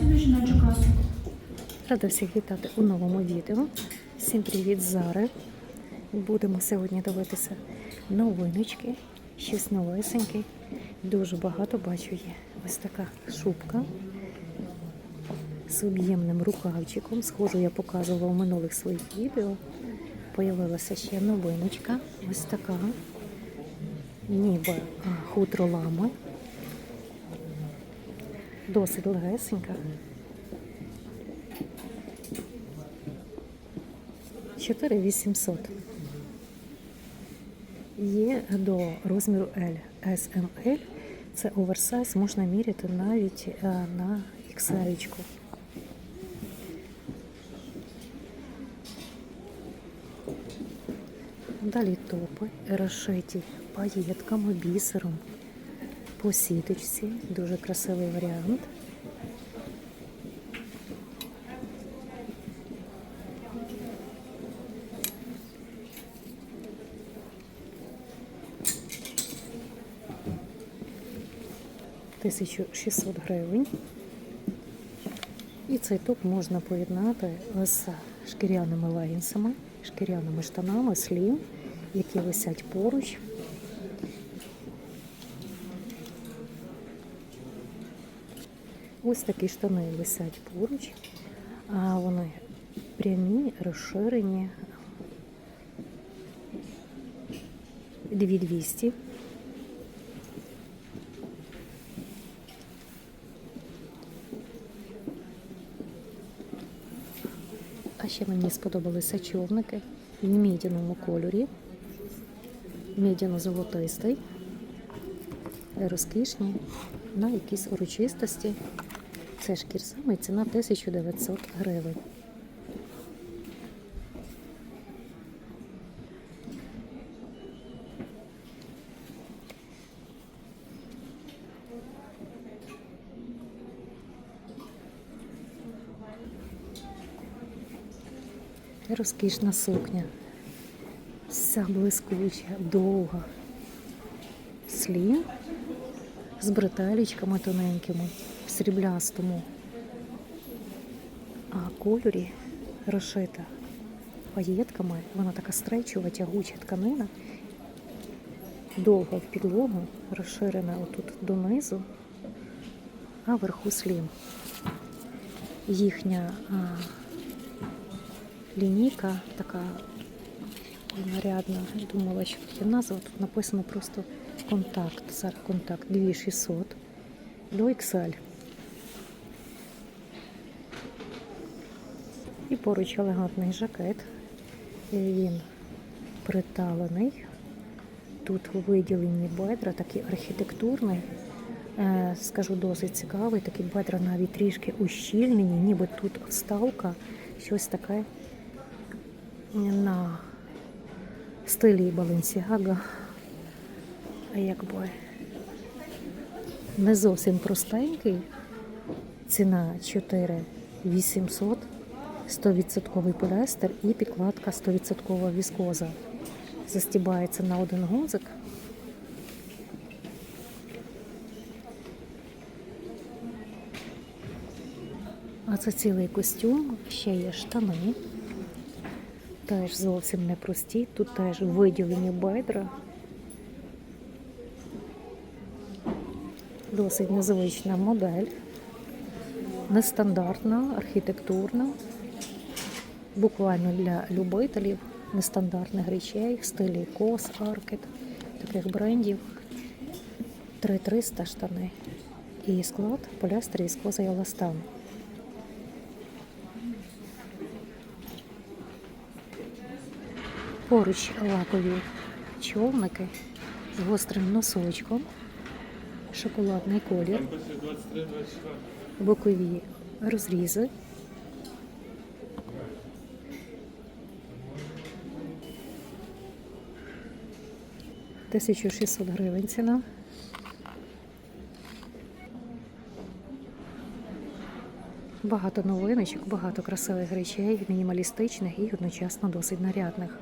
реєстрацію жіночу касу. Рада всіх вітати у новому відео. Всім привіт Зари. Будемо сьогодні дивитися новиночки, щось новесеньке. Дуже багато бачу є. Ось така шубка з об'ємним рукавчиком. Схожу, я показувала в минулих своїх відео. Появилася ще новиночка. Ось така. Ніби хутро лами. Досить легесенька. 4800. Є до розміру L. SML. Це оверсайз, можна міряти навіть е, на XL. Далі топи, розшиті паєтками, бісером, по сіточці. Дуже красивий варіант. Тисячу 1600 гривень. І цей топ можна поєднати з шкіряними легінсами, шкіряними штанами, слів, які висять поруч. Ось такі штани висять поруч, а вони прямі, розширені. 2200. А ще мені сподобалися човники в мідяному кольорі. Мідяно-золотистий. Розкішні на якісь урочистості. Це шкір саме ціна 1900 гривень. Розкішна сукня. Вся блискуча, довга. Слів з бретелечками тоненькими сріблястому. А кольорі розшита паєтками. Вона така стречова, тягуча тканина. Довга в підлогу, розширена отут донизу, а вверху слім. Їхня а, лінійка така нарядна. Думала, що тут є назва. Тут написано просто контакт. Зараз контакт 2600 до XL. Поруч елегантний жакет. Він приталений. Тут виділені бедра, такі архітектурні. Е, Скажу, досить цікавий. Такі бедра навіть трішки ущільнені, ніби тут вставка, щось таке на стилі Balenciaga. А якби не зовсім простенький. Ціна 4800, 100% поліестер і підкладка 100% віскоза. Застібається на один гудзик. А це цілий костюм, ще є штани. Теж зовсім непрості. Тут теж виділені бедра. Досить незвична модель. Нестандартна, архітектурна. Буквально для любителів нестандартних речей в стилі Кос, Аркет, таких брендів. 3300 штани. І склад поліастер віскоза і еластан. Поруч лакові човники з гострим носочком, шоколадний колір, бокові розрізи. Тисячу шістсот гривень ціна. Багато новиночок, багато красивих речей, мінімалістичних і одночасно досить нарядних.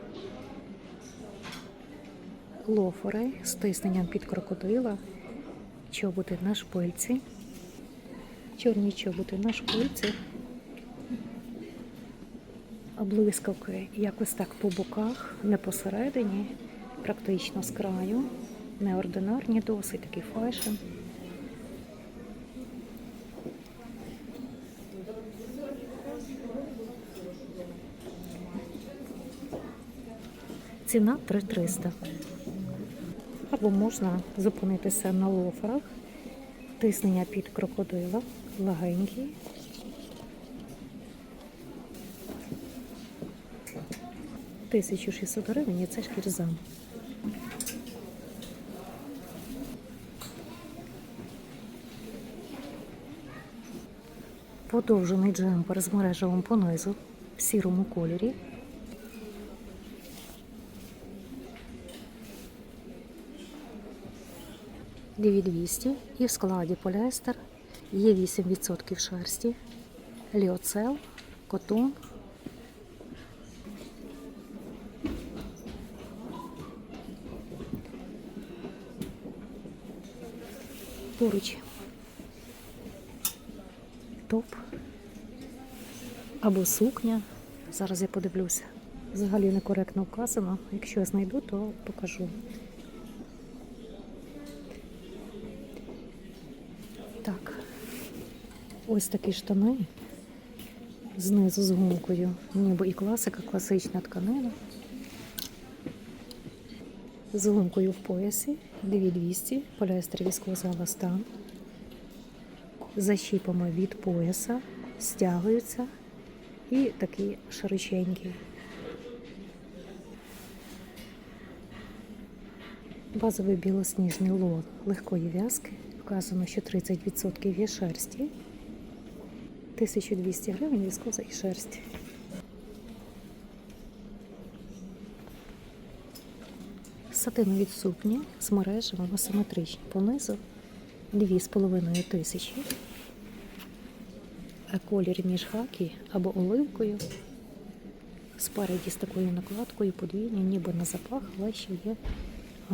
Лофери з тисненням під крокодила, чоботи на шпильці. Чорні чоботи на школьці. А блискавки якось так по боках, не посередині, практично з краю. Неординарні досить, такий файшн. Ціна 3300. Або можна зупинитися на лоферах. Тиснення під крокодила. Легенький. Тисячу 1600 гривень і це шкірзам. Подовжений джемпер з мережевим понизу в сірому кольорі. Дві 200 і в складі поліестер є 8% шерсті, ліоцел, котон. Поруч топ або сукня. Зараз я подивлюся. Взагалі некоректно вказано. Якщо я знайду, то покажу. Так, ось такі штани. Знизу з гумкою. Ніби і класика, класична тканина. З гумкою в поясі. 2200, поліестер віскоза еластан. Защіпами від пояса, стягуються і такі широченькі. Базовий білосніжний лон легкої в'язки. Вказано, що 30% є шерсті. 1200 гривень віскоза і шерсть. Сатинові сукні з мережевим асиметричні понизу 2,5 тисячі колір між хакі або оливкою. Спереді з такою накладкою, подвійною, ніби на запах, але ще є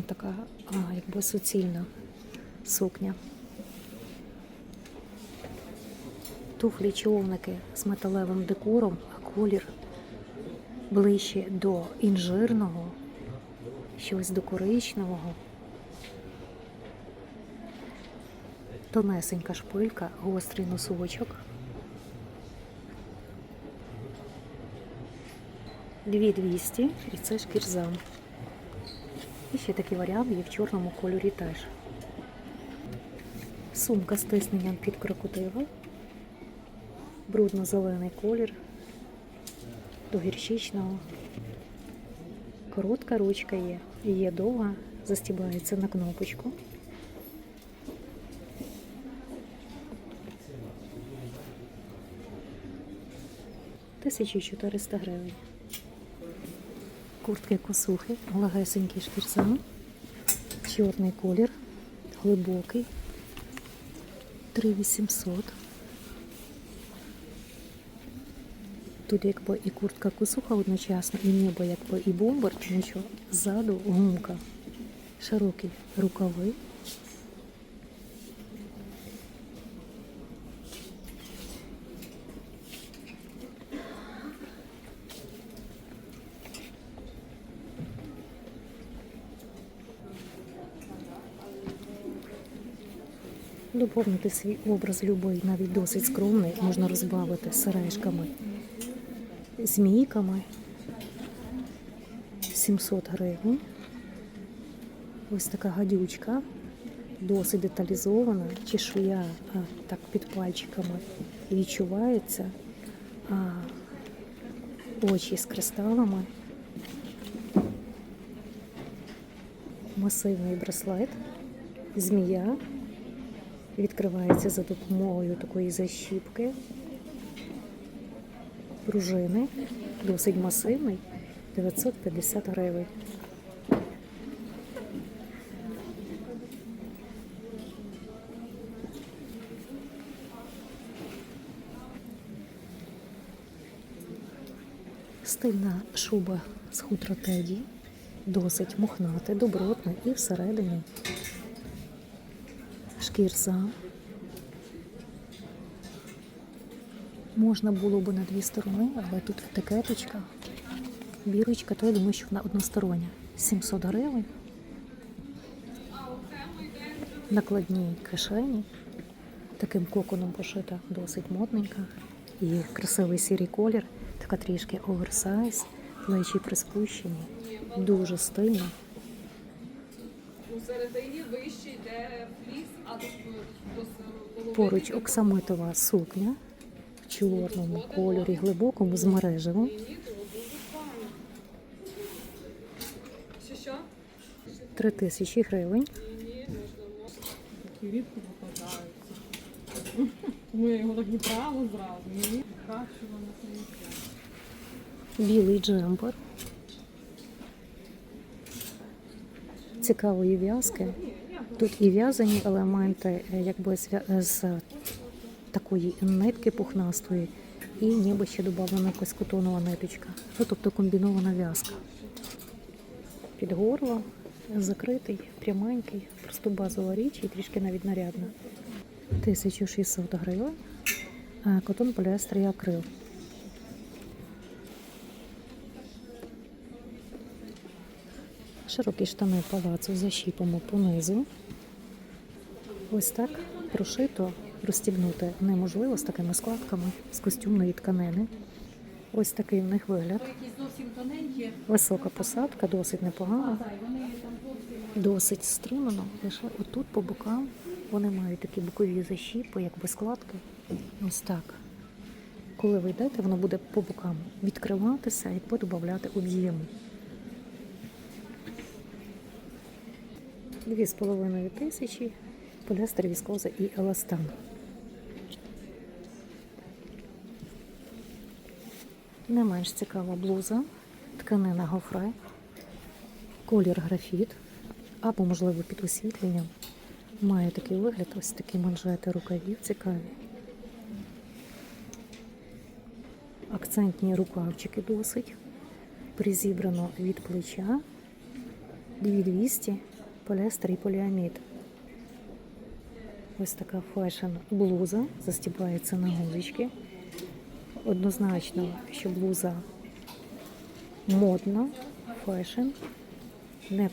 така а, якби суцільна сукня. Туфлі човники з металевим декором, а колір ближче до інжирного, щось до коричневого. Тонесенька шпилька, гострий носовочок. 2200 і це ж. І ще такий варіант є в чорному кольорі теж. Сумка з тисненням під крокодила. Брудно-зелений колір, до гірчичного. Коротка ручка є, і є довга, застібається на кнопочку. Тисячі 400 гривень. Куртки косухи, легесенький шкірсан, чорний колір, глибокий, 3800. Тут якби і куртка косуха одночасно, і небо якби і бомбер, тому що ззаду гумка, широкі рукави. Доповнити свій образ любий, навіть досить скромний, можна розбавити сережками, змійками. 700 гривень. Ось така гадючка, досить деталізована, чешуя а, так під пальчиками відчувається, а очі з кристалами. Масивний браслет, змія. Відкривається за допомогою такої защіпки, пружини, досить масивний, 950 гривень. Стильна шуба з хутра теді, досить мохнате, добротне і всередині шкірза Можна було б на дві сторони, але тут етикеточка. Бірочка, то я думаю, що вона одностороння. 700 гривень. Накладні кишені. Таким коконом пошита досить модненька. І красивий сірий колір, така трішки оверсайз, плечі приспущені. Дуже стильно. У середині вище йде фліс, Поруч оксамитова сукня в чорному кольорі, глибокому з що? 3 тисячі гривень. Рідко попадаються. Я його так і право зразу. Краще воно Білий джемпер. Цікавої в'язки. Тут і в'язані елементи, е, якби з такої нитки пухнастої, і ніби ще додана якась котонова ниточка. Ну, тобто комбінована в'язка. Під горло, закритий, пряменький, просто базова річ і трішки навіть нарядна. 1600 гривень. Е, Котон поліестер і акрил. Широкі штани палацу защіпимо понизу. Ось так прошито, розстібнути неможливо з такими складками з костюмної тканини. Ось такий в них вигляд. Висока посадка, досить непогана, досить стримано. Лише отут по бокам вони мають такі бокові защіпи, якби складки. Ось так. Коли ви йдете, воно буде по бокам відкриватися і подобавляти об'єму. Дві з половиною тисячі, поліестер, віскоза і еластан. Не менш цікава блуза, тканина гофре, колір графіт, або, можливо, під освітленням. Має такий вигляд, ось такі манжети рукавів цікаві. Акцентні рукавчики досить. Призібрано від плеча 2200 поліестер і поліамід. Ось така фешн блуза, застібається на гузочки. Однозначно, що блуза модна, фешн, не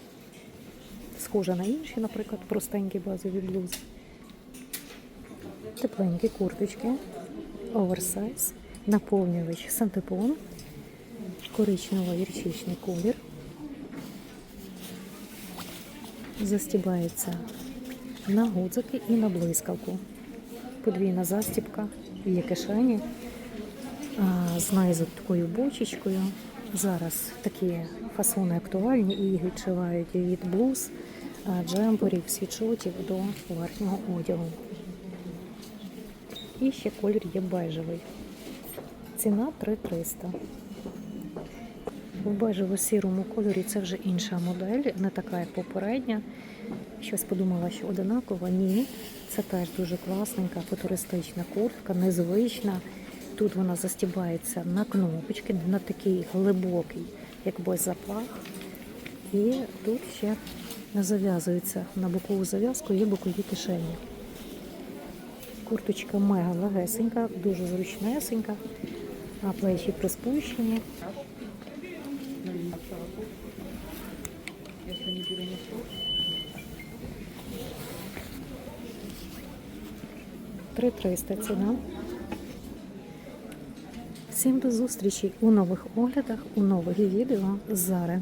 схожа на інші, наприклад, простенькі базові блузи. Тепленькі курточки, оверсайз, наповнювач сантепон, коричневий гірчичний колір. Застібається на гудзики і на блискавку. Подвійна застібка, є кишені з найзу такою бочечкою. Зараз такі фасони актуальні і їх відшивають від блуз, джемперів, світшотів до верхнього одягу. І ще колір є бежевий. Ціна 3300. В бежево-сірому кольорі це вже інша модель, не така, як попередня. Щось подумала, що одинакова. Ні, це теж дуже класненька, футуристична куртка, незвична. Тут вона застібається на кнопочки, на такий глибокий, якби запах. І тут ще зав'язується на бокову зав'язку, є бокові кишені. Курточка мега легесенька, дуже зручнесенька, а плечі приспущені. Якщо не перенесу. 3300 ціна. Всім до зустрічі у нових оглядах, у нових відео з Зари.